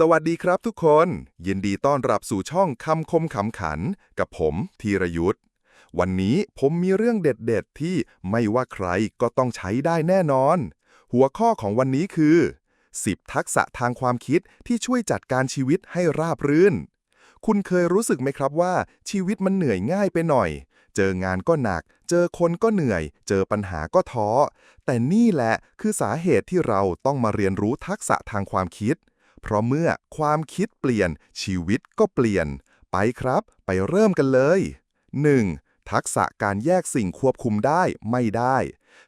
สวัสดีครับทุกคน ยินดีต้อนรับสู่ช่องคำคมขำขัน กับผมธีรยุทธ์วันนี้ผมมีเรื่องเด็ดๆ ที่ไม่ว่าใครก็ต้องใช้ได้แน่นอน หัวข้อของวันนี้คือ 10 ทักษะทางความคิดที่ช่วยจัดการชีวิตให้ราบรื่น คุณเคยรู้สึกไหมครับว่า ชีวิตมันเหนื่อยง่ายไปหน่อย เจองานก็หนัก เจอคนก็เหนื่อย เจอปัญหาก็ท้อ แต่นี่แหละคือสาเหตุที่เราต้องมาเรียนรู้ทักษะทางความคิด เพราะเมื่อความคิดเปลี่ยนชีวิตก็เปลี่ยน ไปครับ ไปเริ่มกันเลย 1. ทักษะการแยกสิ่งควบคุมได้ไม่ได้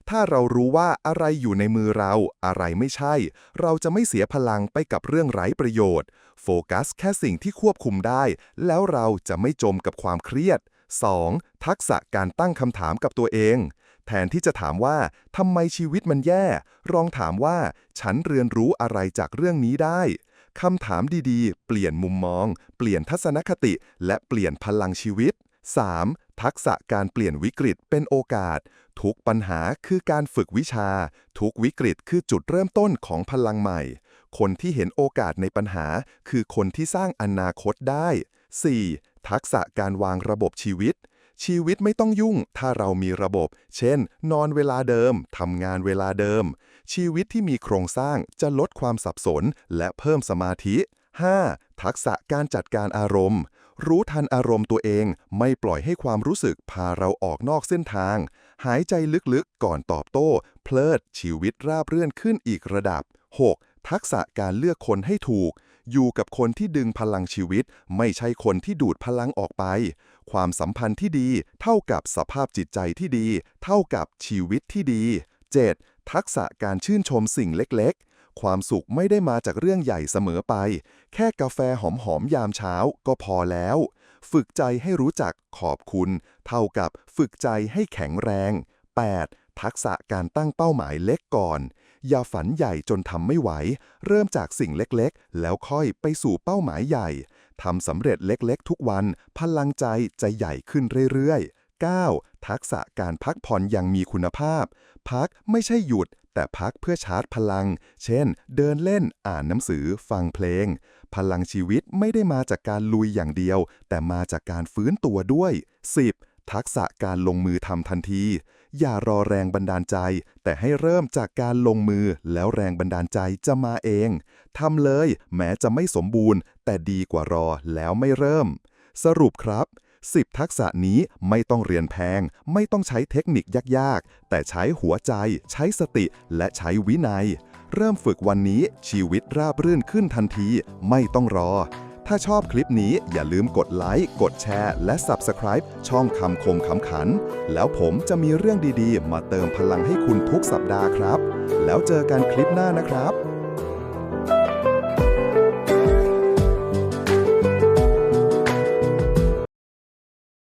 ถ้าเรารู้ว่าอะไรอยู่ในมือเรา อะไรไม่ใช่ เราจะไม่เสียพลังไปกับเรื่องไร้ประโยชน์ โฟกัสแค่สิ่งที่ควบคุมได้ แล้วเราจะไม่จมกับความเครียด 2. ทักษะการตั้งคำถามกับตัวเอง แทนที่จะถามว่าทำไมชีวิตมันแย่ ลองถามว่า ฉันเรียนรู้อะไรจากเรื่องนี้ได้ คำถามดีๆ เปลี่ยนมุมมอง เปลี่ยนทัศนคติ และเปลี่ยนพลังชีวิต 3. ทักษะการเปลี่ยนวิกฤตเป็นโอกาส ทุกปัญหาคือการฝึกวิชา ทุกวิกฤตคือจุดเริ่มต้นของพลังใหม่ คนที่เห็นโอกาสในปัญหา คือคนที่สร้างอนาคตได้ 4. ทักษะการวางระบบชีวิต ชีวิตไม่ต้องยุ่ง ถ้าเรามีระบบ เช่น นอนเวลาเดิม ทำงานเวลาเดิม ชีวิตที่มีโครงสร้างจะลดความสับสนและเพิ่มสมาธิ 5. ทักษะการจัดการอารมณ์ รู้ทันอารมณ์ตัวเอง ไม่ปล่อยให้ความรู้สึกพาเราออกนอกเส้นทาง หายใจลึกๆ ก่อนตอบโต้ เพลิดชีวิตราบเรื่อนขึ้นอีกระดับ 6. ทักษะการเลือกคนให้ถูก อยู่กับคนที่ดึงพลังชีวิต ไม่ใช่คนที่ดูดพลังออกไป ความสัมพันธ์ที่ดี เท่ากับสภาพจิตใจที่ดี เท่ากับชีวิตที่ดี 7. ทักษะการชื่นชมสิ่งเล็กๆ ความสุขไม่ได้มาจากเรื่องใหญ่เสมอไป แค่กาแฟหอมๆยามเช้าก็พอแล้ว ฝึกใจให้รู้จักขอบคุณ เท่ากับฝึกใจให้แข็งแรง 8. ทักษะการตั้งเป้าหมายเล็กก่อน อย่าฝันใหญ่จนทำไม่ไหว เริ่มจากสิ่งเล็กๆ แล้วค่อยไปสู่เป้าหมายใหญ่ทำสำเร็จเล็กๆ ทุกวัน พลังใจจะใหญ่ขึ้นเรื่อยๆ 9. ทักษะการพักผ่อนอย่างมีคุณภาพ พักไม่ใช่หยุด แต่พักเพื่อชาร์จพลัง เช่น เดินเล่นอ่านหนังสือฟังเพลง พลังชีวิตไม่ได้มาจากการลุยอย่างเดียว แต่มาจากการฟื้นตัวด้วย 10. ทักษะการลงมือทำทันที อย่ารอแรงบันดาลใจ แต่ให้เริ่มจากการลงมือแล้วแรงบันดาลใจจะมาเองทำเลย แม้จะไม่สมบูรณ์ แต่ดีกว่ารอแล้วไม่เริ่ม สรุปครับ10ทักษะนี้ไม่ต้องเรียนแพง ไม่ต้องใช้เทคนิคยากๆ แต่ใช้หัวใจ ใช้สติ และใช้วินัย เริ่มฝึกวันนี้ชีวิตราบรื่นขึ้นทันที ไม่ต้องรอ ถ้าชอบคลิปนี้อย่าลืมกดไลค์ กดแชร์ และ Subscribe ช่องคำคมขำขัน แล้วผมจะมีเรื่องดีๆ มาเติมพลังให้คุณทุกสัปดาห์ครับ แล้วเจอกันคลิปหน้านะครับ